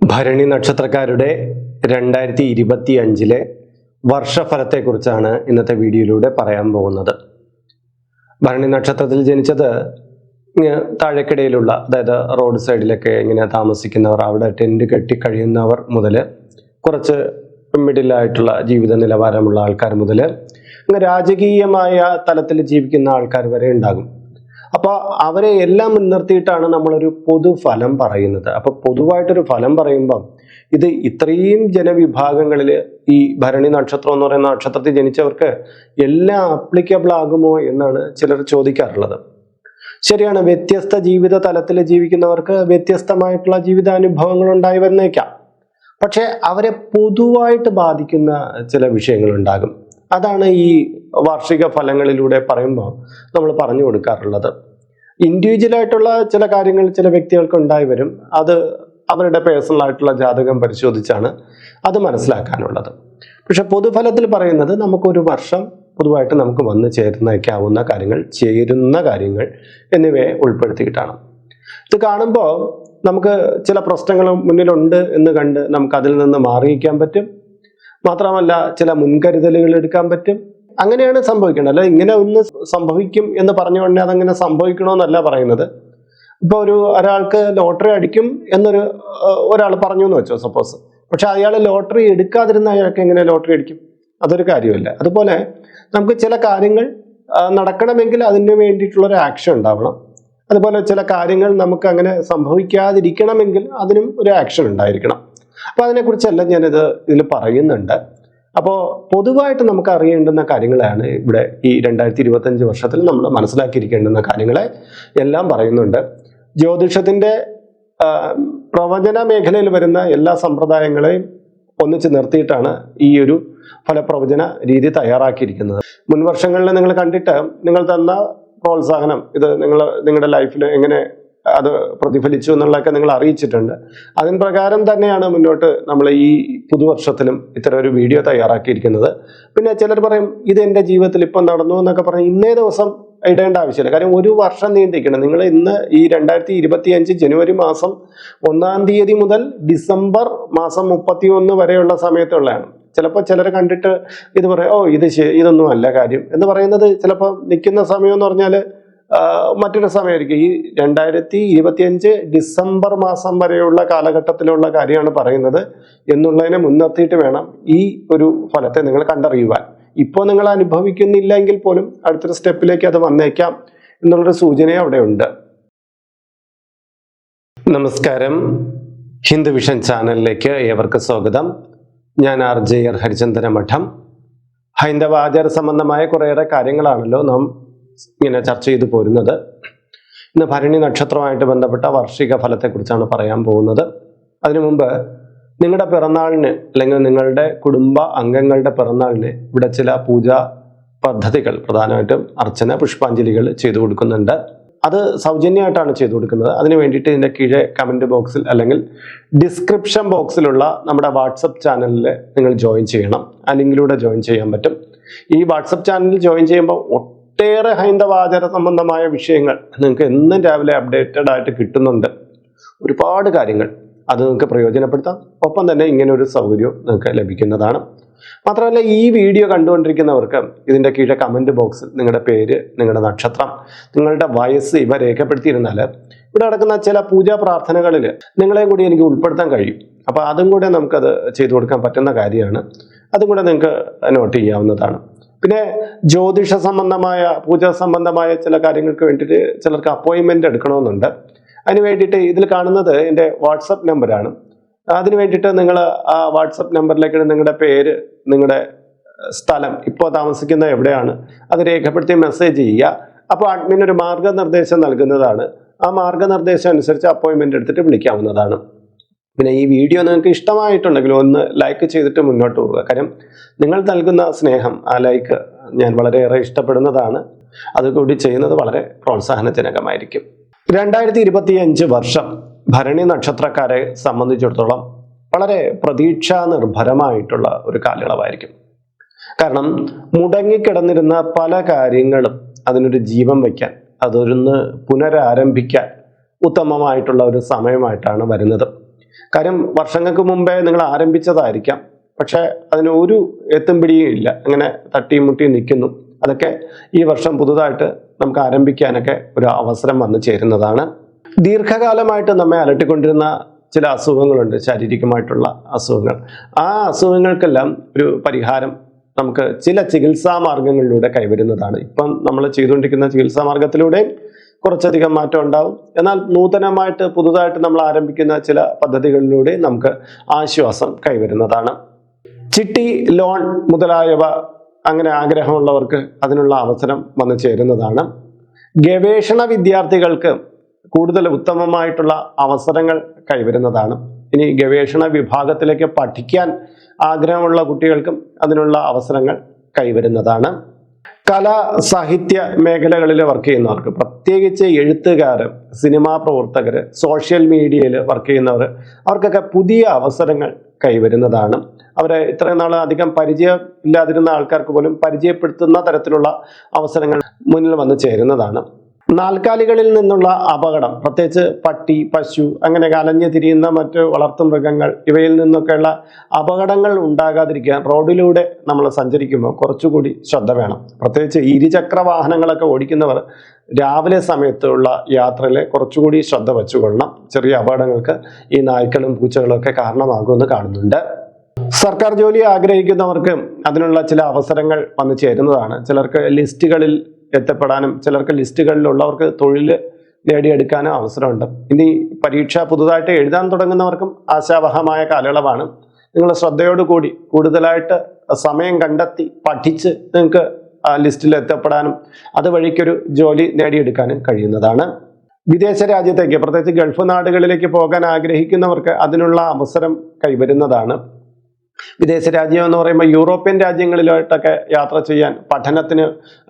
ഭരണി നക്ഷത്രക്കാരുടെ രണ്ടായിരത്തി ഇരുപത്തി അഞ്ചിലെ വർഷഫലത്തെക്കുറിച്ചാണ് ഇന്നത്തെ വീഡിയോയിലൂടെ പറയാൻ പോകുന്നത്. ഭരണി നക്ഷത്രത്തിൽ ജനിച്ചത് താഴെക്കിടയിലുള്ള അതായത് റോഡ് സൈഡിലൊക്കെ ഇങ്ങനെ താമസിക്കുന്നവർ അവിടെ ടെന്റ് കെട്ടി കഴിയുന്നവർ മുതൽ കുറച്ച് മിഡിലായിട്ടുള്ള ജീവിത നിലവാരമുള്ള ആൾക്കാർ മുതൽ രാജകീയമായ തലത്തിൽ ജീവിക്കുന്ന ആൾക്കാർ വരെ ഉണ്ടാകും. അപ്പോൾ അവരെ എല്ലാം മുൻനിർത്തിയിട്ടാണ് നമ്മളൊരു പൊതുഫലം പറയുന്നത്. അപ്പോൾ പൊതുവായിട്ടൊരു ഫലം പറയുമ്പം ഇത് ഇത്രയും ജനവിഭാഗങ്ങളിൽ ഈ ഭരണി നക്ഷത്രം എന്ന് പറയുന്ന നക്ഷത്രത്തിൽ ജനിച്ചവർക്ക് എല്ലാം അപ്ലിക്കബിൾ ആകുമോ എന്നാണ് ചിലർ ചോദിക്കാറുള്ളത്. ശരിയാണ് വ്യത്യസ്ത ജീവിത തലത്തിൽ ജീവിക്കുന്നവർക്ക് വ്യത്യസ്തമായിട്ടുള്ള ജീവിതാനുഭവങ്ങൾ ഉണ്ടായി വന്നേക്കാം. പക്ഷെ അവരെ പൊതുവായിട്ട് ബാധിക്കുന്ന ചില വിഷയങ്ങളുണ്ടാകും അതാണ് ഈ വാർഷിക ഫലങ്ങളിലൂടെ പറയുമ്പോൾ നമ്മൾ പറഞ്ഞു കൊടുക്കാറുള്ളത്. ഇൻഡിവിജ്വൽ ആയിട്ടുള്ള ചില കാര്യങ്ങൾ ചില വ്യക്തികൾക്ക് ഉണ്ടായി വരും. അത് അവരുടെ പേഴ്സണൽ ആയിട്ടുള്ള ജാതകം പരിശോധിച്ചാണ് അത് മനസ്സിലാക്കാനുള്ളത്. പക്ഷെ പൊതുഫലത്തിൽ പറയുന്നത് നമുക്കൊരു വർഷം പൊതുവായിട്ട് നമുക്ക് വന്ന് ചേരുന്നേക്കാവുന്ന കാര്യങ്ങൾ ചേരുന്ന കാര്യങ്ങൾ എന്നിവയെ ഉൾപ്പെടുത്തിയിട്ടാണ്. ഇത് കാണുമ്പോൾ നമുക്ക് ചില പ്രശ്നങ്ങൾ മുന്നിലുണ്ട് എന്ന് കണ്ട് നമുക്ക് അതിൽ നിന്ന് മാറിയിക്കാൻ പറ്റും. മാത്രമല്ല ചില മുൻകരുതലുകൾ എടുക്കാൻ പറ്റും. അങ്ങനെയാണ് സംഭവിക്കേണ്ടത്. അല്ല ഇങ്ങനെ ഒന്ന് സംഭവിക്കും എന്ന് പറഞ്ഞ ഉടനെ അതങ്ങനെ സംഭവിക്കണമെന്നല്ല പറയുന്നത്. ഇപ്പോൾ ഒരു ഒരാൾക്ക് ലോട്ടറി അടിക്കും എന്നൊരു ഒരാൾ പറഞ്ഞു എന്ന് വെച്ചോ സപ്പോസ് പക്ഷെ അയാൾ ലോട്ടറി എടുക്കാതിരുന്ന അയാൾക്ക് എങ്ങനെ ലോട്ടറി അടിക്കും? അതൊരു കാര്യമല്ല. അതുപോലെ നമുക്ക് ചില കാര്യങ്ങൾ നടക്കണമെങ്കിൽ അതിന് വേണ്ടിയിട്ടുള്ളൊരു ആക്ഷൻ ഉണ്ടാവണം. അതുപോലെ ചില കാര്യങ്ങൾ നമുക്ക് അങ്ങനെ സംഭവിക്കാതിരിക്കണമെങ്കിൽ അതിനും ഒരു ആക്ഷൻ ഉണ്ടായിരിക്കണം. അപ്പോൾ അതിനെക്കുറിച്ചെല്ലാം ഞാനിത് ഇതിൽ പറയുന്നുണ്ട്. അപ്പോൾ പൊതുവായിട്ട് നമുക്ക് അറിയേണ്ടുന്ന കാര്യങ്ങളാണ് ഇവിടെ ഈ രണ്ടായിരത്തി ഇരുപത്തഞ്ച് വർഷത്തിൽ നമ്മൾ മനസ്സിലാക്കിയിരിക്കേണ്ടുന്ന കാര്യങ്ങളെ എല്ലാം പറയുന്നുണ്ട്. ജ്യോതിഷത്തിന്റെ പ്രവചന മേഖലയിൽ വരുന്ന എല്ലാ സമ്പ്രദായങ്ങളെയും ഒന്നിച്ച് നിർത്തിയിട്ടാണ് ഈ ഒരു ഫലപ്രവചന രീതി തയ്യാറാക്കിയിരിക്കുന്നത്. മുൻവർഷങ്ങളിൽ നിങ്ങൾ കണ്ടിട്ട് നിങ്ങൾ തന്ന പ്രോത്സാഹനം ഇത് നിങ്ങൾ നിങ്ങളുടെ ലൈഫിൽ എങ്ങനെ അത് പ്രതിഫലിച്ചു എന്നുള്ളതൊക്കെ നിങ്ങൾ അറിയിച്ചിട്ടുണ്ട്. അതിന് പ്രകാരം തന്നെയാണ് മുന്നോട്ട് നമ്മൾ ഈ പുതുവർഷത്തിലും ഇത്തരം ഒരു വീഡിയോ തയ്യാറാക്കിയിരിക്കുന്നത്. പിന്നെ ചിലർ പറയും ഇത് എന്റെ ജീവിതത്തിൽ ഇപ്പം നടന്നു എന്നൊക്കെ പറഞ്ഞ് ഇന്നേ ദിവസം ഇടേണ്ട ആവശ്യമില്ല. കാര്യം ഒരു വർഷം നീണ്ടിരിക്കണം. നിങ്ങൾ ഇന്ന് ഈ രണ്ടായിരത്തി ഇരുപത്തി അഞ്ച് ജനുവരി മാസം ഒന്നാം തീയതി മുതൽ ഡിസംബർ മാസം മുപ്പത്തി ഒന്ന് വരെയുള്ള സമയത്തുള്ളതാണ്. ചിലപ്പോൾ ചിലർ കണ്ടിട്ട് ഇത് പറയും ഓ ഇത് ഇതൊന്നും അല്ല കാര്യം എന്ന് പറയുന്നത് ചിലപ്പോൾ നിൽക്കുന്ന സമയം എന്ന് പറഞ്ഞാൽ മറ്റൊരു സമയമായിരിക്കും. ഈ രണ്ടായിരത്തി ഇരുപത്തിയഞ്ച് ഡിസംബർ മാസം വരെയുള്ള കാലഘട്ടത്തിലുള്ള കാര്യമാണ് പറയുന്നത്. എന്നുള്ളതിനെ മുൻനിർത്തിയിട്ട് വേണം ഈ ഒരു ഫലത്തെ നിങ്ങൾ കണ്ടറിയുവാൻ. ഇപ്പോൾ നിങ്ങൾ അനുഭവിക്കുന്നില്ലെങ്കിൽ പോലും അടുത്തൊരു സ്റ്റെപ്പിലേക്ക് അത് വന്നേക്കാം എന്നുള്ളൊരു സൂചന അവിടെ ഉണ്ട്. നമസ്കാരം. ഹിന്ദു വിഷൻ ചാനലിലേക്ക് ഏവർക്ക് സ്വാഗതം. ഞാൻ ആർ ജെ ആർ മഠം ഹൈന്ദവ ആചാര സംബന്ധമായ കുറേയേറെ കാര്യങ്ങളാണല്ലോ നാം ഇങ്ങനെ ചർച്ച ചെയ്തു പോരുന്നത്. ഇന്ന് ഭരണി നക്ഷത്രമായിട്ട് ബന്ധപ്പെട്ട വാർഷിക ഫലത്തെക്കുറിച്ചാണ് പറയാൻ പോകുന്നത്. അതിനു മുമ്പ് നിങ്ങളുടെ പിറന്നാളിന് അല്ലെങ്കിൽ നിങ്ങളുടെ കുടുംബ അംഗങ്ങളുടെ പിറന്നാളിന് ഇവിടെ ചില പൂജാ പദ്ധതികൾ പ്രധാനമായിട്ടും അർച്ചന പുഷ്പാഞ്ജലികൾ ചെയ്തു കൊടുക്കുന്നുണ്ട്. അത് സൗജന്യമായിട്ടാണ് ചെയ്തു കൊടുക്കുന്നത്. അതിന് വേണ്ടിയിട്ട് ഇതിന്റെ കീഴെ കമന്റ് ബോക്സിൽ അല്ലെങ്കിൽ ഡിസ്ക്രിപ്ഷൻ ബോക്സിലുള്ള നമ്മുടെ വാട്സപ്പ് ചാനലിൽ നിങ്ങൾ ജോയിൻ ചെയ്യണം. ആ ലിങ്കിലൂടെ ജോയിൻ ചെയ്യാൻ പറ്റും. ഈ വാട്സപ്പ് ചാനലിൽ ജോയിൻ ചെയ്യുമ്പോൾ ഒട്ടേറെ ഹൈന്ദവ ആചാര സംബന്ധമായ വിഷയങ്ങൾ നിങ്ങൾക്ക് എന്നും രാവിലെ അപ്ഡേറ്റഡ് ആയിട്ട് കിട്ടുന്നുണ്ട്. ഒരുപാട് കാര്യങ്ങൾ അത് നിങ്ങൾക്ക് പ്രയോജനപ്പെടുത്താം. ഒപ്പം തന്നെ ഇങ്ങനെ ഒരു സൗകര്യവും നിങ്ങൾക്ക് ലഭിക്കുന്നതാണ്. മാത്രമല്ല ഈ വീഡിയോ കണ്ടുകൊണ്ടിരിക്കുന്നവർക്ക് ഇതിന്റെ കീഴെ കമന്റ് ബോക്സിൽ നിങ്ങളുടെ പേര് നിങ്ങളുടെ നക്ഷത്രം നിങ്ങളുടെ വയസ്സ് ഇവ രേഖപ്പെടുത്തിയിരുന്നാൽ ഇവിടെ നടക്കുന്ന ചില പൂജാ പ്രാർത്ഥനകളിൽ നിങ്ങളെയും കൂടി എനിക്ക് ഉൾപ്പെടുത്താൻ കഴിയും. അപ്പോൾ അതും കൂടെ നമുക്കത് ചെയ്തു കൊടുക്കാൻ പറ്റുന്ന കാര്യമാണ്. അതും കൂടെ നിങ്ങൾക്ക് നോട്ട് ചെയ്യാവുന്നതാണ്. പിന്നെ ജ്യോതിഷ സംബന്ധമായ പൂജ സംബന്ധമായ ചില കാര്യങ്ങൾക്ക് വേണ്ടിയിട്ട് ചിലർക്ക് അപ്പോയിൻമെന്റ് എടുക്കണമെന്നുണ്ട്. അതിന് വേണ്ടിയിട്ട് ഇതിൽ കാണുന്നത് എന്റെ വാട്സപ്പ് നമ്പറാണ്. അതിന് വേണ്ടിയിട്ട് നിങ്ങൾ ആ വാട്സപ്പ് നമ്പറിലേക്ക് നിങ്ങളുടെ പേര് നിങ്ങളുടെ സ്ഥലം ഇപ്പോൾ താമസിക്കുന്ന എവിടെയാണ് അത് രേഖപ്പെടുത്തി മെസ്സേജ് ചെയ്യുക. അപ്പോൾ അഡ്മിൻ ഒരു മാർഗനിർദ്ദേശം നൽകുന്നതാണ്. ആ മാർഗനിർദ്ദേശം അനുസരിച്ച് അപ്പോയിൻമെന്റ് എടുത്തിട്ട് വിളിക്കാവുന്നതാണ്. പിന്നെ ഈ വീഡിയോ നിങ്ങൾക്ക് ഇഷ്ടമായിട്ടുണ്ടെങ്കിൽ ഒന്ന് ലൈക്ക് ചെയ്തിട്ട് മുന്നോട്ട് പോവുക. കാര്യം നിങ്ങൾ നൽകുന്ന സ്നേഹം ആ ലൈക്ക് ഞാൻ വളരെയേറെ ഇഷ്ടപ്പെടുന്നതാണ്. അതുകൂടി ചെയ്യുന്നത് വളരെ പ്രോത്സാഹനജനകമായിരിക്കും. രണ്ടായിരത്തി ഇരുപത്തി അഞ്ച് വർഷം ഭരണി നക്ഷത്രക്കാരെ സംബന്ധിച്ചിടത്തോളം വളരെ പ്രതീക്ഷാ നിർഭരമായിട്ടുള്ള ഒരു കാലയളവായിരിക്കും. കാരണം മുടങ്ങിക്കിടന്നിരുന്ന പല കാര്യങ്ങളും അതിനൊരു ജീവൻ വയ്ക്കാൻ അതൊരു പുനരാരംഭിക്കാൻ ഉത്തമമായിട്ടുള്ള ഒരു സമയമായിട്ടാണ് വരുന്നത്. കാര്യം വർഷങ്ങൾക്ക് മുമ്പേ നിങ്ങൾ ആരംഭിച്ചതായിരിക്കാം. പക്ഷെ അതിന് ഒരു എത്തും പിടിയും ഇല്ല. അങ്ങനെ തട്ടിയും മുട്ടിയും നിൽക്കുന്നു. അതൊക്കെ ഈ വർഷം പുതുതായിട്ട് നമുക്ക് ആരംഭിക്കാനൊക്കെ ഒരു അവസരം വന്നു ചേരുന്നതാണ്. ദീർഘകാലമായിട്ട് നമ്മെ അലട്ടിക്കൊണ്ടിരുന്ന ചില അസുഖങ്ങളുണ്ട്. ശാരീരികമായിട്ടുള്ള അസുഖങ്ങൾ. ആ അസുഖങ്ങൾക്കെല്ലാം ഒരു പരിഹാരം നമുക്ക് ചില ചികിത്സാ മാർഗങ്ങളിലൂടെ കൈവരുന്നതാണ്. ഇപ്പം നമ്മൾ ചെയ്തുകൊണ്ടിരിക്കുന്ന ചികിത്സാ മാർഗത്തിലൂടെ കുറച്ചധികം മാറ്റം ഉണ്ടാവും. എന്നാൽ നൂതനമായിട്ട് പുതുതായിട്ട് നമ്മൾ ആരംഭിക്കുന്ന ചില പദ്ധതികളിലൂടെ നമുക്ക് ആശ്വാസം കൈവരുന്നതാണ്. ചിട്ടി ലോൺ മുതലായവ അങ്ങനെ ആഗ്രഹമുള്ളവർക്ക് അതിനുള്ള അവസരം വന്നു ചേരുന്നതാണ്. ഗവേഷണ വിദ്യാർത്ഥികൾക്ക് കൂടുതൽ ഉത്തമമായിട്ടുള്ള അവസരങ്ങൾ കൈവരുന്നതാണ്. ഇനി ഗവേഷണ വിഭാഗത്തിലേക്ക് പഠിക്കാൻ ആഗ്രഹമുള്ള കുട്ടികൾക്കും അതിനുള്ള അവസരങ്ങൾ കൈവരുന്നതാണ്. കല സാഹിത്യ മേഖലകളിൽ വർക്ക് ചെയ്യുന്നവർക്ക് പ്രത്യേകിച്ച് എഴുത്തുകാർ സിനിമാ പ്രവർത്തകർ സോഷ്യൽ മീഡിയയിൽ വർക്ക് ചെയ്യുന്നവർ അവർക്കൊക്കെ പുതിയ അവസരങ്ങൾ കൈവരുന്നതാണ്. അവരെ ഇത്രയും നാൾ അധികം പരിചയം ഇല്ലാതിരുന്ന ആൾക്കാർക്ക് പോലും പരിചയപ്പെടുത്തുന്ന തരത്തിലുള്ള അവസരങ്ങൾ മുന്നിൽ വന്നു ചേരുന്നതാണ്. നാൽക്കാലികളിൽ നിന്നുള്ള അപകടം പ്രത്യേകിച്ച് പട്ടി പശു അങ്ങനെ കലഞ്ഞു തിരിയുന്ന മറ്റ് വളർത്തു മൃഗങ്ങൾ ഇവയിൽ നിന്നൊക്കെയുള്ള അപകടങ്ങൾ ഉണ്ടാകാതിരിക്കാൻ റോഡിലൂടെ നമ്മൾ സഞ്ചരിക്കുമ്പോൾ കുറച്ചുകൂടി ശ്രദ്ധ വേണം. പ്രത്യേകിച്ച് ഇരുചക്ര വാഹനങ്ങളൊക്കെ ഓടിക്കുന്നവർ രാവിലെ സമയത്തുള്ള യാത്രയിൽ കുറച്ചുകൂടി ശ്രദ്ധ വെച്ചുകൊള്ളണം. ചെറിയ അപകടങ്ങൾക്ക് ഈ നായ്ക്കളും പൂച്ചകളും ഒക്കെ കാരണമാകുമെന്ന് കാണുന്നുണ്ട്. സർക്കാർ ജോലി ആഗ്രഹിക്കുന്നവർക്ക് അതിനുള്ള ചില അവസരങ്ങൾ വന്നു ചേരുന്നതാണ്. ചിലർക്ക് ലിസ്റ്റുകളിൽ എത്തപ്പെടാനും ചിലർക്ക് ലിസ്റ്റുകളിലുള്ളവർക്ക് തൊഴിൽ നേടിയെടുക്കാനും അവസരമുണ്ട്. ഇനി പരീക്ഷ പുതുതായിട്ട് എഴുതാൻ തുടങ്ങുന്നവർക്കും ആശാവഹമായ കാലയളവാണ്. നിങ്ങൾ ശ്രദ്ധയോടുകൂടി കൂടുതലായിട്ട് സമയം കണ്ടെത്തി പഠിച്ച് നിങ്ങൾക്ക് ലിസ്റ്റിൽ എത്തപ്പെടാനും അതുവഴിക്കൊരു ജോലി നേടിയെടുക്കാനും കഴിയുന്നതാണ്. വിദേശ രാജ്യത്തേക്ക് പ്രത്യേകിച്ച് ഗൾഫ് നാടുകളിലേക്ക് പോകാൻ ആഗ്രഹിക്കുന്നവർക്ക് അതിനുള്ള അവസരം കൈവരുന്നതാണ്. വിദേശ രാജ്യം എന്ന് പറയുമ്പോൾ യൂറോപ്യൻ രാജ്യങ്ങളിലായിട്ടൊക്കെ യാത്ര ചെയ്യാൻ പഠനത്തിന്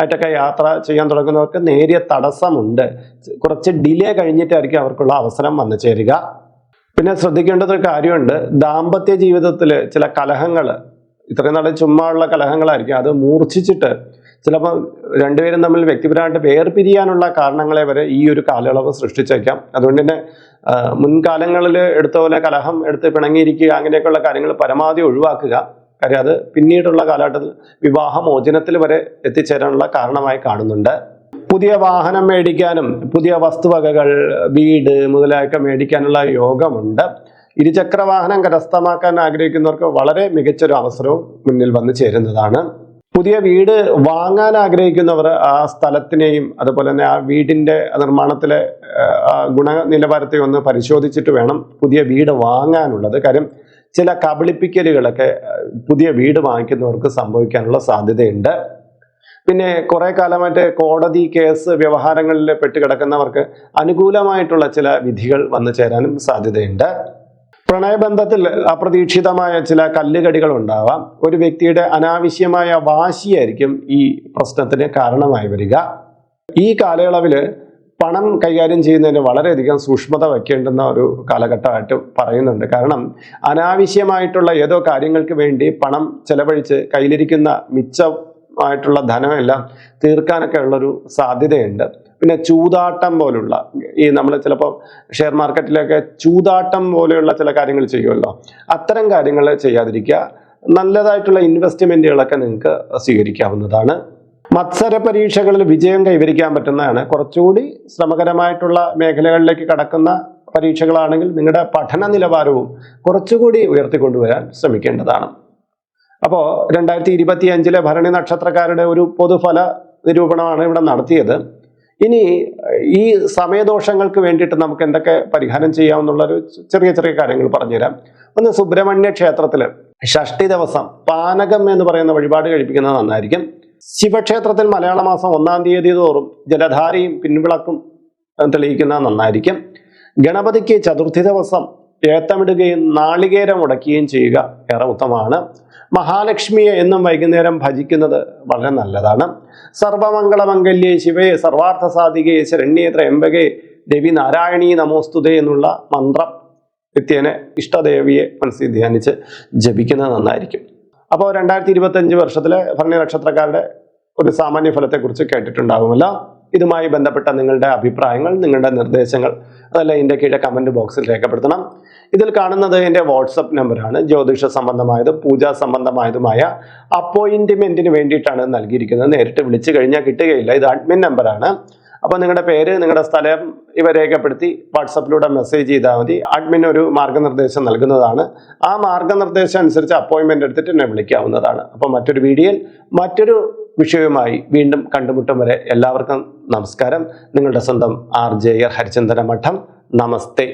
ആയിട്ടൊക്കെ യാത്ര ചെയ്യാൻ തുടങ്ങുന്നവർക്ക് നേരിയ തടസ്സമുണ്ട്. കുറച്ച് ഡിലേ കഴിഞ്ഞിട്ടായിരിക്കും അവർക്കുള്ള അവസരം വന്നു ചേരുക. പിന്നെ ശ്രദ്ധിക്കേണ്ടത് ഒരു കാര്യമുണ്ട്. ദാമ്പത്യ ജീവിതത്തിൽ ചില കലഹങ്ങൾ ഇത്രയും നാളെ ചുമ്മാ ഉള്ള കലഹങ്ങളായിരിക്കും. അത് മൂർച്ഛിച്ചിട്ട് ചിലപ്പോൾ രണ്ടുപേരും തമ്മിൽ വ്യക്തിപരമായിട്ട് വേർപിരിയാനുള്ള കാരണങ്ങളെ വരെ ഈ ഒരു കാലയളവ് സൃഷ്ടിച്ചേക്കാം. അതുകൊണ്ട് തന്നെ മുൻകാലങ്ങളിൽ എടുത്ത പോലെ കലഹം എടുത്ത് പിണങ്ങിയിരിക്കുക അങ്ങനെയൊക്കെയുള്ള കാര്യങ്ങൾ പരമാവധി ഒഴിവാക്കുക. കാര്യം അത് പിന്നീടുള്ള കാലഘട്ടത്തിൽ വിവാഹമോചനത്തിൽ വരെ എത്തിച്ചേരാനുള്ള കാരണമായി കാണുന്നുണ്ട്. പുതിയ വാഹനം മേടിക്കാനും പുതിയ വസ്തുവകകൾ വീട് മുതലായൊക്കെ മേടിക്കാനുള്ള യോഗമുണ്ട്. ഇരുചക്ര വാഹനം കരസ്ഥമാക്കാൻ ആഗ്രഹിക്കുന്നവർക്ക് വളരെ മികച്ചൊരു അവസരവും മുന്നിൽ വന്നു ചേരുന്നതാണ്. പുതിയ വീട് വാങ്ങാൻ ആഗ്രഹിക്കുന്നവർ ആ സ്ഥലത്തിനെയും അതുപോലെ തന്നെ ആ വീടിന്റെ നിർമ്മാണത്തിലെ ഗുണനിലവാരത്തെ ഒന്ന് പരിശോധിച്ചിട്ട് വേണം പുതിയ വീട് വാങ്ങാനുള്ളത്. കാര്യം ചില കബളിപ്പിക്കലുകളൊക്കെ പുതിയ വീട് വാങ്ങിക്കുന്നവർക്ക് സംഭവിക്കാനുള്ള സാധ്യതയുണ്ട്. പിന്നെ കുറെ കാലമായിട്ട് കോടതി കേസ് വ്യവഹാരങ്ങളിൽ പെട്ടുകിടക്കുന്നവർക്ക് അനുകൂലമായിട്ടുള്ള ചില വിധികൾ വന്നു ചേരാനും സാധ്യതയുണ്ട്. പ്രണയബന്ധത്തിൽ അപ്രതീക്ഷിതമായ ചില കല്ലുകടികൾ ഉണ്ടാവാം. ഒരു വ്യക്തിയുടെ അനാവശ്യമായ വാശിയായിരിക്കും ഈ പ്രശ്നത്തിന് കാരണമായി വരിക. ഈ കാലയളവിൽ പണം കൈകാര്യം ചെയ്യുന്നതിന് വളരെയധികം സൂക്ഷ്മത വയ്ക്കേണ്ടുന്ന ഒരു കാലഘട്ടമായിട്ട് പറയുന്നുണ്ട്. കാരണം അനാവശ്യമായിട്ടുള്ള ഏതോ കാര്യങ്ങൾക്ക് വേണ്ടി പണം ചെലവഴിച്ച് കയ്യിലിരിക്കുന്ന മിച്ചമായിട്ടുള്ള ധനമെല്ലാം തീർക്കാനൊക്കെ ഉള്ളൊരു സാധ്യതയുണ്ട്. പിന്നെ ചൂതാട്ടം പോലുള്ള ഈ നമ്മൾ ചിലപ്പോൾ ഷെയർ മാർക്കറ്റിലൊക്കെ ചൂതാട്ടം പോലെയുള്ള ചില കാര്യങ്ങൾ ചെയ്യുമല്ലോ. അത്തരം കാര്യങ്ങൾ ചെയ്യാതിരിക്കുക. നല്ലതായിട്ടുള്ള ഇൻവെസ്റ്റ്മെന്റുകളൊക്കെ നിങ്ങൾക്ക് സ്വീകരിക്കാവുന്നതാണ്. മത്സര പരീക്ഷകളിൽ വിജയം കൈവരിക്കാൻ പറ്റുന്നതാണ്. കുറച്ചുകൂടി ശ്രമകരമായിട്ടുള്ള മേഖലകളിലേക്ക് കടക്കുന്ന പരീക്ഷകളാണെങ്കിൽ നിങ്ങളുടെ പഠന നിലവാരവും കുറച്ചുകൂടി ഉയർത്തിക്കൊണ്ടുവരാൻ ശ്രമിക്കേണ്ടതാണ്. അപ്പോൾ രണ്ടായിരത്തി ഇരുപത്തി അഞ്ചിലെ ഭരണി നക്ഷത്രക്കാരുടെ ഒരു പൊതുഫല നിരൂപണമാണ് ഇവിടെ നടത്തിയത്. ഇനി ഈ സമയദോഷങ്ങൾക്ക് വേണ്ടിയിട്ട് നമുക്ക് എന്തൊക്കെ പരിഹാരം ചെയ്യാമെന്നുള്ളൊരു ചെറിയ ചെറിയ കാര്യങ്ങൾ പറഞ്ഞുതരാം. ഒന്ന് സുബ്രഹ്മണ്യ ക്ഷേത്രത്തിൽ ഷഷ്ടി ദിവസം പാനകം എന്ന് പറയുന്ന വഴിപാട് കഴിപ്പിക്കുന്നത് നന്നായിരിക്കും. ശിവക്ഷേത്രത്തിൽ മലയാള മാസം ഒന്നാം തീയതി തോറും ജലധാരയും പിൻവിളക്കും തെളിയിക്കുന്നത് നന്നായിരിക്കും. ഗണപതിക്ക് ചതുർത്ഥി ദിവസം ഏത്തമിടുകയും നാളികേരം ഉടക്കുകയും ചെയ്യുക ഏറെ ഉത്തമമാണ്. മഹാലക്ഷ്മിയെ എന്നും വൈകുന്നേരം ഭജിക്കുന്നത് വളരെ നല്ലതാണ്. സർവമംഗളമംഗല്യേ ശിവയെ സർവാർത്ഥ സാധികയെ ശരണ്യേ ത്രയംബകെ ദേവി നാരായണീ നമോസ്തുതേ എന്നുള്ള മന്ത്രം നിത്യേനെ ഇഷ്ടദേവിയെ മനസ്സിൽ ധ്യാനിച്ച് ജപിക്കുന്നത് നന്നായിരിക്കും. അപ്പോൾ രണ്ടായിരത്തി ഇരുപത്തഞ്ച് വർഷത്തിലെ ഭരണി നക്ഷത്രക്കാരുടെ ഒരു സാമാന്യ ഫലത്തെക്കുറിച്ച് കേട്ടിട്ടുണ്ടാകുമല്ലോ ഇതുമായി ബന്ധപ്പെട്ട നിങ്ങളുടെ അഭിപ്രായങ്ങൾ നിങ്ങളുടെ നിർദ്ദേശങ്ങൾ അതെല്ലാം ഇതിന്റെ കീഴെ കമന്റ് ബോക്സിൽ രേഖപ്പെടുത്തണം. ഇതിൽ കാണുന്നത് എന്റെ വാട്സപ്പ് നമ്പറാണ് ജ്യോതിഷ സംബന്ധമായതും പൂജാ സംബന്ധമായതുമായ അപ്പോയിന്റ്മെന്റിന് വേണ്ടിയിട്ടാണ് നൽകിയിരിക്കുന്നത്. നേരിട്ട് വിളിച്ചു കഴിഞ്ഞാൽ കിട്ടുകയില്ല. ഇത് അഡ്മിൻ നമ്പറാണ് അപ്പോൾ നിങ്ങളുടെ പേര് നിങ്ങളുടെ സ്ഥലം ഇവ രേഖപ്പെടുത്തി വാട്സപ്പിലൂടെ മെസ്സേജ് ചെയ്താൽ മതി. അഡ്മിൻ ഒരു മാർഗനിർദ്ദേശം നൽകുന്നതാണ്. ആ മാർഗനിർദ്ദേശം അനുസരിച്ച് അപ്പോയിൻമെന്റ് എടുത്തിട്ട് എന്നെ വിളിക്കാവുന്നതാണ്. അപ്പോൾ മറ്റൊരു വീഡിയോയിൽ മറ്റൊരു വിഷയവുമായി വീണ്ടും കണ്ടുമുട്ടും വരെ എല്ലാവർക്കും നമസ്കാരം. നിങ്ങളുടെ സ്വന്തം ആർ ജെ ഹരിചന്ദന മഠം. നമസ്തേ.